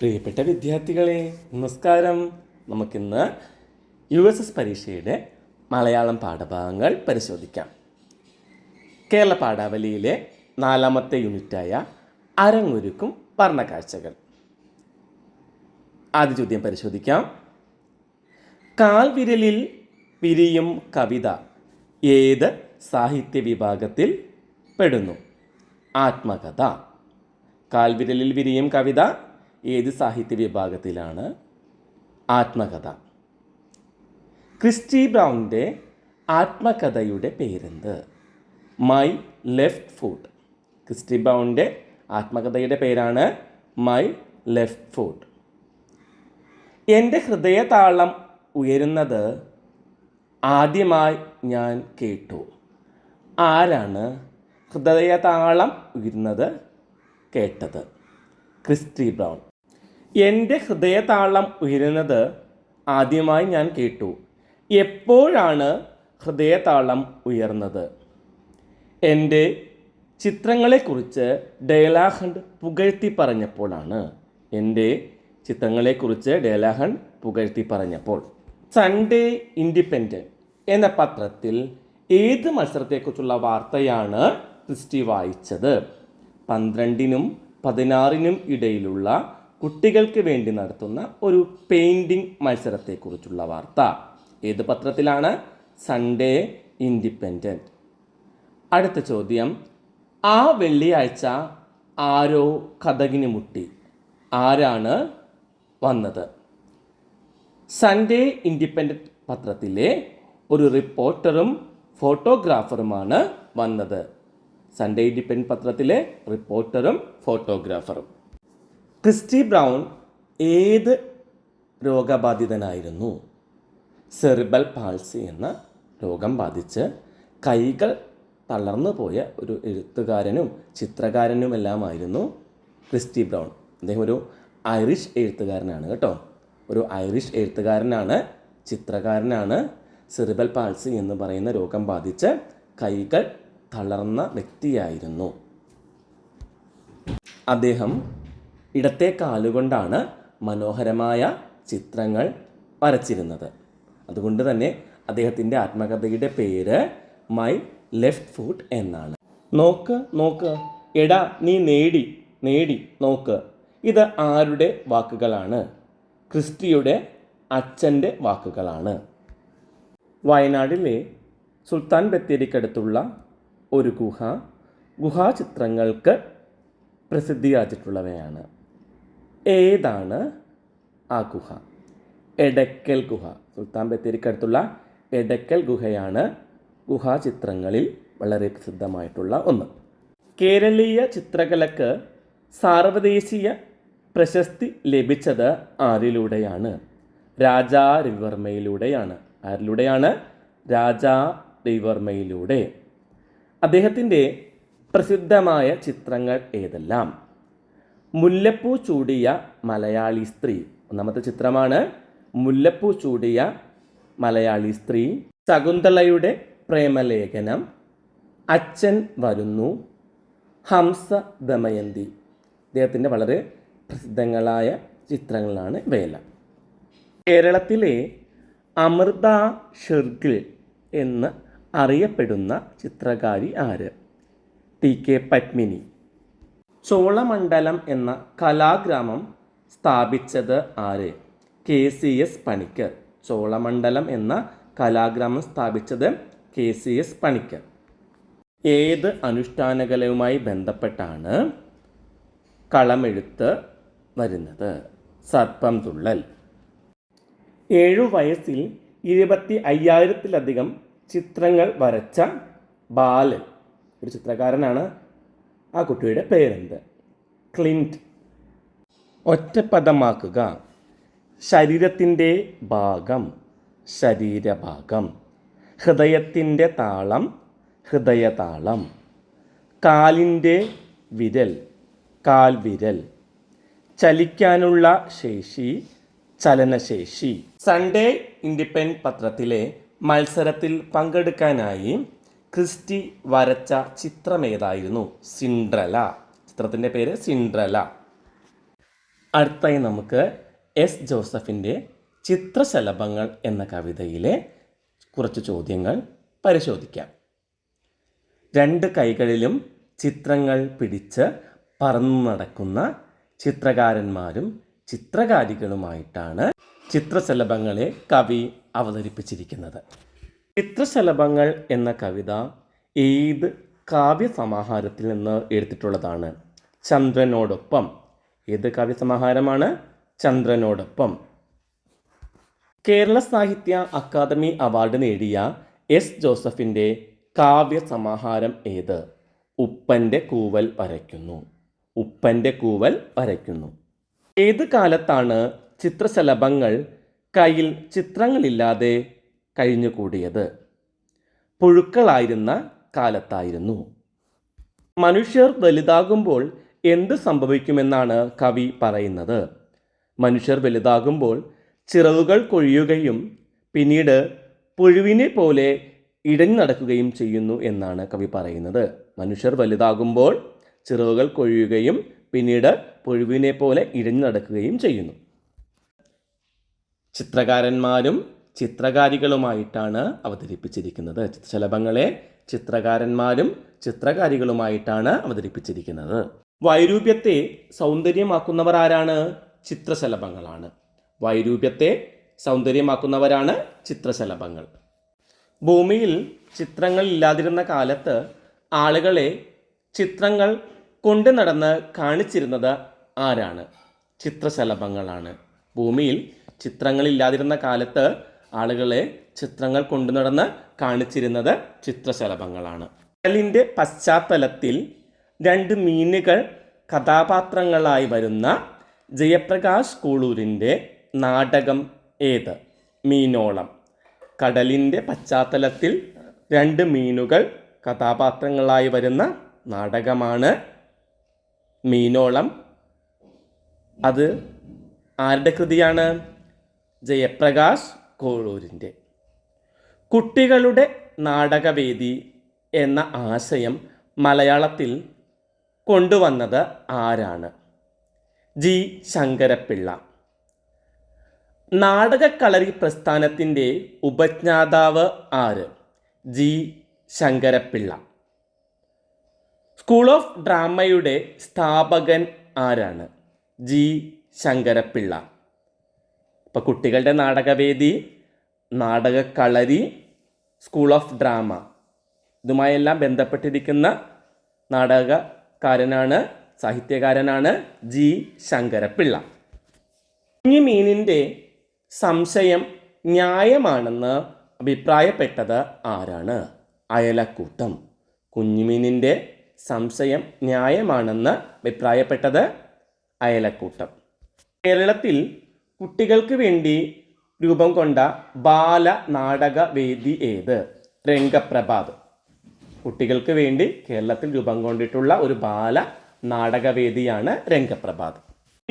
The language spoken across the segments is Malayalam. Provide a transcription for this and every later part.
പ്രിയപ്പെട്ട വിദ്യാർത്ഥികളെ നമസ്കാരം. നമുക്കിന്ന് യു എസ് എസ് പരീക്ഷയുടെ മലയാളം പാഠഭാഗങ്ങൾ പരിശോധിക്കാം. കേരള പാഠാവലിയിലെ നാലാമത്തെ യൂണിറ്റായ അരങ്ങൊരുക്കും വർണക്കാഴ്ചകൾ. ആദ്യ ചോദ്യം പരിശോധിക്കാം. കാൽവിരലിൽ പിരിയും കവിത ഏത് സാഹിത്യ വിഭാഗത്തിൽ പെടുന്നു? ആത്മകഥ. കാൽവിരലിൽ വിരിയും കവിത ഏത് സാഹിത്യ വിഭാഗത്തിലാണ് ആത്മകഥ? ക്രിസ്റ്റി ബ്രൗണിന്റെ ആത്മകഥയുടെ പേരെന്ത്? മൈ ലെഫ്റ്റ് ഫുഡ് ക്രിസ്റ്റി ബ്രൗണിന്റെ ആത്മകഥയുടെ പേരാണ് മൈ ലെഫ്റ്റ് ഫുഡ് എന്റെ ഹൃദയതാളം ഉയരുന്നത് ആദ്യമായി ഞാൻ കേട്ടു. ആരാണ് ഹൃദയതാളം ഉയരുന്നത്? കേട്ടത് ക്രിസ്റ്റി ബ്രൗൺ. എന്റെ ഹൃദയതാളം ഉയരുന്നത് ആദ്യമായി ഞാൻ കേട്ടു. എപ്പോഴാണ് ഹൃദയതാളം ഉയർന്നത്? എന്റെ ചിത്രങ്ങളെക്കുറിച്ച് ഡേലാഹണ്ട് പുകഴ്ത്തി പറഞ്ഞപ്പോഴാണ് എന്റെ ചിത്രങ്ങളെക്കുറിച്ച് ഡേലാഹണ്ട് പുകഴ്ത്തി പറഞ്ഞപ്പോൾ. സൺഡേ ഇൻഡിപെൻഡന്റ് എന്ന പത്രത്തിൽ ഏത് മത്സരത്തെക്കുറിച്ചുള്ള വാർത്തയാണ് ക്രിസ്റ്റി വായിച്ചത്? പന്ത്രണ്ടിനും പതിനാറിനും ഇടയിലുള്ള കുട്ടികൾക്ക് വേണ്ടി നടത്തുന്ന ഒരു പെയിന്റിംഗ് മത്സരത്തെക്കുറിച്ചുള്ള വാർത്ത. ഏത് പത്രത്തിലാണ്? സൺഡേ ഇൻഡിപെൻഡന്റ് അടുത്ത ചോദ്യം. ആ വെള്ളിയാഴ്ച ആരോ കഥകിന് മുട്ടി. ആരാണ് വന്നത്? സൺഡേ ഇൻഡിപെൻഡന്റ് പത്രത്തിലെ ഒരു റിപ്പോർട്ടറും ഫോട്ടോഗ്രാഫറുമാണ് വന്നത്. സൺഡേ ഇൻഡിപെൻഡന്റ് പത്രത്തിലെ റിപ്പോർട്ടറും ഫോട്ടോഗ്രാഫറും ക്രിസ്റ്റി ബ്രൗൺ ഏത് രോഗബാധിതനായിരുന്നു? സെറിബൽ പാൾസി എന്ന രോഗം ബാധിച്ച് കൈകൾ തളർന്നു പോയ ഒരു എഴുത്തുകാരനും ചിത്രകാരനുമെല്ലാമായിരുന്നു ക്രിസ്റ്റി ബ്രൗൺ. അദ്ദേഹം ഒരു ഐറിഷ് എഴുത്തുകാരനാണ് കേട്ടോ. ഒരു ഐറിഷ് എഴുത്തുകാരനാണ് ചിത്രകാരനാണ്. സെറിബൽ പാൾസി എന്ന് പറയുന്ന രോഗം ബാധിച്ച് കൈകൾ തളർന്ന വ്യക്തിയായിരുന്നു. അദ്ദേഹം ഇടത്തെ കാലുകൊണ്ടാണ് മനോഹരമായ ചിത്രങ്ങൾ വരച്ചിരുന്നത്. അതുകൊണ്ട് തന്നെ അദ്ദേഹത്തിന്റെ ആത്മകഥയുടെ പേര് മൈ ലെഫ്റ്റ് ഫുട്ട് എന്നാണ്. നോക്ക് നോക്ക്. എടാ നീ നേടി നേടി നോക്ക്. ഇത് ആരുടെ വാക്കുകളാണ്? ക്രിസ്റ്റിയുടെ അച്ഛന്റെ വാക്കുകളാണ്. വയനാടിലെ സുൽത്താൻ ബത്തേരിക്കടുത്തുള്ള ഒരു ഗുഹ ഗുഹാചിത്രങ്ങൾക്ക് പ്രസിദ്ധിയാച്ചിട്ടുള്ളവയാണ് ഏതാണ് ആ ഗുഹ? എടക്കൽ ഗുഹ. സുൽത്താൻ ബത്തേരിക്കടുത്തുള്ള എടക്കൽ ഗുഹയാണ് ഗുഹാചിത്രങ്ങളിൽ വളരെ പ്രസിദ്ധമായിട്ടുള്ള ഒന്ന്. കേരളീയ ചിത്രകലക്ക് സാർവദേശീയ പ്രശസ്തി ലഭിച്ചത് ആരിലൂടെയാണ്? രാജാ രവിവർമ്മയിലൂടെയാണ്. ആരിലൂടെയാണ്? രാജാ രവിവർമ്മയിലൂടെ. അദ്ദേഹത്തിന്റെ പ്രസിദ്ധമായ ചിത്രങ്ങൾ ഏതെല്ലാം? മുല്ലപ്പൂ ചൂടിയ മലയാളി സ്ത്രീ. ഒന്നാമത്തെ ചിത്രമാണ്. മുല്ലപ്പൂ ചൂടിയ മലയാളി സ്ത്രീ. ശകുന്തളയുടെ പ്രേമലേഖനം. അച്ഛൻ വരുന്നു. ഹംസ ദമയന്തി. അദ്ദേഹത്തിന്റെ വളരെ പ്രസിദ്ധങ്ങളായ ചിത്രങ്ങളാണ് വേല കേരളത്തിലെ അമൃത ഷെർഗിൽ എന്ന് അറിയപ്പെടുന്ന ചിത്രകാരി ആര്? T K Padmini. ചോളമണ്ഡലം എന്ന കലാഗ്രാമം സ്ഥാപിച്ചത് ആര്? K C S Panikkar. Cholamandalam എന്ന കലാഗ്രാമം സ്ഥാപിച്ചത് കെ സി എസ് പണിക്കർ. ഏത് അനുഷ്ഠാനകലയുമായി ബന്ധപ്പെട്ടാണ് കളമെഴുത്ത് വരുന്നത്? സർപ്പം തുള്ളൽ. ഏഴു വയസ്സിൽ ഇരുപത്തി അയ്യായിരത്തിലധികം ചിത്രങ്ങൾ വരച്ച ബാലൻ. ഒരു ചിത്രകാരനാണ് ആ കുട്ടിയുടെ പേരെന്ത്? ക്ലിന്റ്. ഒറ്റപ്പദമാക്കുക. ശരീരത്തിന്റെ ഭാഗം ശരീരഭാഗം. ഹൃദയത്തിന്റെ താളം ഹൃദയതാളം. കാലിന്റെ വിരൽ കാൽവിരൽ ചലിക്കാനുള്ള ശേഷി ചലനശേഷി. സൺഡേ ഇൻഡിപെൻഡ് പത്രത്തിലെ മത്സരത്തിൽ പങ്കെടുക്കാനായി ക്രിസ്റ്റി വരച്ച ചിത്രമേതായിരുന്നു? സിൻഡ്രല. ചിത്രത്തിന്റെ പേര് സിൻഡ്രല. അടുത്തായി നമുക്ക് എസ് ജോസഫിന്റെ ചിത്രശലഭങ്ങൾ എന്ന കവിതയിലെ കുറച്ച് ചോദ്യങ്ങൾ പരിശോധിക്കാം. രണ്ട് കൈകളിലും ചിത്രങ്ങൾ പിടിച്ച് പറന്നു നടക്കുന്ന ചിത്രകാരന്മാരും ചിത്രകാരികളുമായിട്ടാണ് ചിത്രശലഭങ്ങളെ കവി അവതരിപ്പിച്ചിരിക്കുന്നത്. ചിത്രശലഭങ്ങൾ എന്ന കവിത ഏത് കാവ്യസമാഹാരത്തിൽ നിന്ന് എടുത്തിട്ടുള്ളതാണ്. ചന്ദ്രനോടൊപ്പം. ഏത് കാവ്യസമാഹാരമാണ്? ചന്ദ്രനോടൊപ്പം. കേരള സാഹിത്യ അക്കാദമി അവാർഡ് നേടിയ എസ് ജോസഫിന്റെ കാവ്യസമാഹാരം ഏത്? ഉപ്പന്റെ കൂവൽ വരയ്ക്കുന്നു. ഉപ്പന്റെ കൂവൽ വരയ്ക്കുന്നു. ഏത് കാലത്താണ് ചിത്രശലഭങ്ങൾ കയ്യിൽ ചിത്രങ്ങളില്ലാതെ കഴിഞ്ഞുകൂടിയത്. പുഴുക്കളായിരുന്ന കാലത്തായിരുന്നു. മനുഷ്യർ വലുതാകുമ്പോൾ എന്ത് സംഭവിക്കുമെന്നാണ് കവി പറയുന്നത്. മനുഷ്യർ വലുതാകുമ്പോൾ ചിറവുകൾ കൊഴിയുകയും പിന്നീട് പുഴുവിനെ പോലെ ഇടഞ്ഞു നടക്കുകയും ചെയ്യുന്നു എന്നാണ് കവി പറയുന്നത്. മനുഷ്യർ വലുതാകുമ്പോൾ ചിറവുകൾ കൊഴിയുകയും പിന്നീട് പുഴുവിനെ പോലെ ഇഴഞ്ഞു നടക്കുകയും ചെയ്യുന്നു. ചിത്രകാരന്മാരും ചിത്രകാരികളുമായിട്ടാണ് അവതരിപ്പിച്ചിരിക്കുന്നത്. ചിത്രശലഭങ്ങളെ ചിത്രകാരന്മാരും ചിത്രകാരികളുമായിട്ടാണ് അവതരിപ്പിച്ചിരിക്കുന്നത്. വൈരൂപ്യത്തെ സൗന്ദര്യമാക്കുന്നവർ ആരാണ് ചിത്രശലഭങ്ങളാണ്. വൈരൂപ്യത്തെ സൗന്ദര്യമാക്കുന്നവരാണ് ചിത്രശലഭങ്ങൾ. ഭൂമിയിൽ ചിത്രങ്ങൾ ഇല്ലാതിരുന്ന കാലത്ത് ആളുകളെ ചിത്രങ്ങൾ കൊണ്ടു നടന്ന് കാണിച്ചിരുന്നത് ആരാണ്? ചിത്രശലഭങ്ങളാണ്. ഭൂമിയിൽ ചിത്രങ്ങളില്ലാതിരുന്ന കാലത്ത് ആളുകളെ ചിത്രങ്ങൾ കൊണ്ടു നടന്ന് കാണിച്ചിരുന്നത് ചിത്രശലഭങ്ങളാണ്. കടലിന്റെ പശ്ചാത്തലത്തിൽ രണ്ട് മീനുകൾ കഥാപാത്രങ്ങളായി വരുന്ന ജയപ്രകാശ് കൂളൂരിന്റെ നാടകം ഏത്? മീനോളം. കടലിന്റെ പശ്ചാത്തലത്തിൽ രണ്ട് മീനുകൾ കഥാപാത്രങ്ങളായി വരുന്ന നാടകമാണ് മീനോളം. അത് ആരുടെ കൃതിയാണ്? ജയപ്രകാശ് കോളൂരിന്റെ കുട്ടികളുടെ നാടകവേദി എന്ന ആശയം മലയാളത്തിൽ കൊണ്ടുവന്നത് ആരാണ്? ജി. ശങ്കരപ്പിള്ള. നാടകക്കളരി പ്രസ്ഥാനത്തിന്റെ ഉപജ്ഞാതാവ് ആര്? ജി. ശങ്കരപ്പിള്ള. സ്കൂൾ ഓഫ് ഡ്രാമയുടെ സ്ഥാപകൻ ആരാണ്? ജി. ശങ്കരപ്പിള്ള. ഇപ്പോൾ കുട്ടികളുടെ നാടകവേദി നാടകക്കളരി സ്കൂൾ ഓഫ് ഡ്രാമ ഇതുമായെല്ലാം ബന്ധപ്പെട്ടിരിക്കുന്ന നാടകക്കാരനാണ് സാഹിത്യകാരനാണ് ജി ശങ്കരപ്പിള്ള. കുഞ്ഞുമീനിന്റെ സംശയം ന്യായമാണെന്ന് അഭിപ്രായപ്പെട്ടത് ആരാണ്? അയലക്കൂട്ടം. കുഞ്ഞുമീനിന്റെ സംശയം ന്യായമാണെന്ന് അഭിപ്രായപ്പെട്ടത് അയലക്കൂട്ടം. കേരളത്തിൽ കുട്ടികൾക്ക് വേണ്ടി രൂപം കൊണ്ട ബാല നാടകവേദി ഏത്? രംഗപ്രഭാത്. കുട്ടികൾക്ക് വേണ്ടി കേരളത്തിൽ രൂപം കൊണ്ടിട്ടുള്ള ഒരു ബാല നാടകവേദിയാണ് രംഗപ്രഭാത്.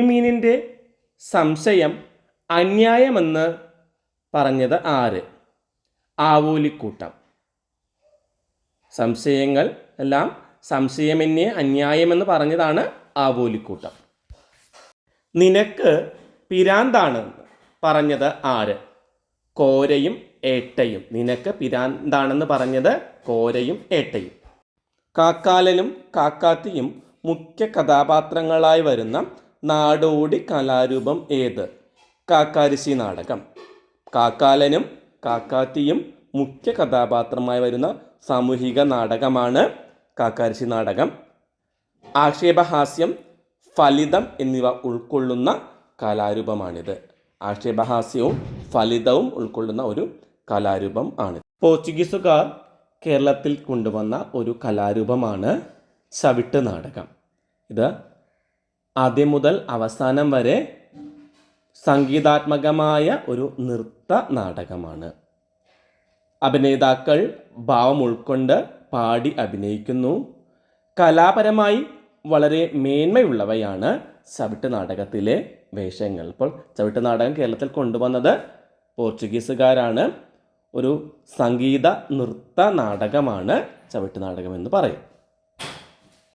മീനിന്റെ സംശയം അന്യായമെന്ന് പറഞ്ഞത് ആര്? ആവോലിക്കൂട്ടം. സംശയങ്ങൾ എല്ലാം സംശയമെന്നെ അന്യായമെന്ന് പറഞ്ഞതാണ് ആവോലിക്കൂട്ടം. നിനക്ക് പിരാന്താണ് പറഞ്ഞത് ആര്? കോരയും ഏട്ടയും. നിനക്ക് പിരാന്താണെന്ന് പറഞ്ഞത് കോരയും ഏട്ടയും. കാക്കാലനും കാക്കാത്തിയും മുഖ്യ കഥാപാത്രങ്ങളായി വരുന്ന നാടോടി കലാരൂപം ഏത്? കാക്കാരിശി നാടകം. കാക്കാലനും കാക്കാത്തിയും മുഖ്യ കഥാപാത്രമായി വരുന്ന സാമൂഹിക നാടകമാണ് കാക്കാരിശി നാടകം. ആക്ഷേപഹാസ്യം ഫലിതം എന്നിവ ഉൾക്കൊള്ളുന്ന കലാരൂപമാണിത്. ആക്ഷേപഹാസ്യവും ഫലിതവും ഉൾക്കൊള്ളുന്ന ഒരു കലാരൂപം ആണ്. പോർച്ചുഗീസുകാർ കേരളത്തിൽ കൊണ്ടുവന്ന ഒരു കലാരൂപമാണ് ചവിട്ട് നാടകം. ഇത് ആദ്യം മുതൽ അവസാനം വരെ സംഗീതാത്മകമായ ഒരു നൃത്ത നാടകമാണ്. അഭിനേതാക്കൾ ഭാവം ഉൾക്കൊണ്ട് പാടി അഭിനയിക്കുന്നു. കലാപരമായി വളരെ മേന്മയുള്ളവയാണ് ചവിട്ട് നാടകത്തിലെ വേഷങ്ങൾ. ഇപ്പോൾ ചവിട്ട് നാടകം കേരളത്തിൽ കൊണ്ടുവന്നത് പോർച്ചുഗീസുകാരാണ്. ഒരു സംഗീത നൃത്ത നാടകമാണ് ചവിട്ട് നാടകം എന്ന് പറയും.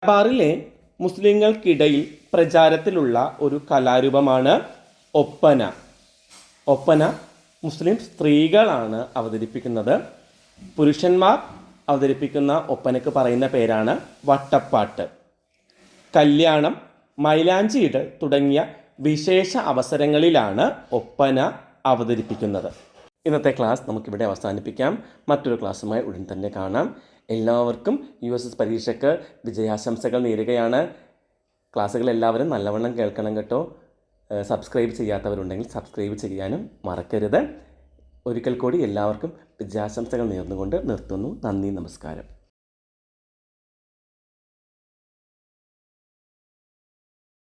ബാറിലെ മുസ്ലിങ്ങൾക്കിടയിൽ പ്രചാരത്തിലുള്ള ഒരു കലാരൂപമാണ് ഒപ്പന. ഒപ്പന മുസ്ലിം സ്ത്രീകളാണ് അവതരിപ്പിക്കുന്നത്. പുരുഷന്മാർ അവതരിപ്പിക്കുന്ന ഒപ്പനയ്ക്ക് പറയുന്ന പേരാണ് വട്ടപ്പാട്ട്. കല്യാണം മൈലാഞ്ചിയിടൽ തുടങ്ങിയ വിശേഷ അവസരങ്ങളിലാണ് ഒപ്പന അവതരിപ്പിക്കുന്നത്. ഇന്നത്തെ ക്ലാസ് നമുക്കിവിടെ അവസാനിപ്പിക്കാം. മറ്റൊരു ക്ലാസ്സുമായി ഉടൻ തന്നെ കാണാം. എല്ലാവർക്കും യു എസ് എസ് പരീക്ഷയ്ക്ക് വിജയാശംസകൾ നേരുകയാണ്. ക്ലാസ്സുകൾ എല്ലാവരും നല്ലവണ്ണം കേൾക്കണം കേട്ടോ. സബ്സ്ക്രൈബ് ചെയ്യാത്തവരുണ്ടെങ്കിൽ സബ്സ്ക്രൈബ് ചെയ്യാനും മറക്കരുത്. ഒരിക്കൽ കൂടി എല്ലാവർക്കും വിജയാശംസകൾ നേർന്നുകൊണ്ട് നിർത്തുന്നു. നന്ദി നമസ്കാരം.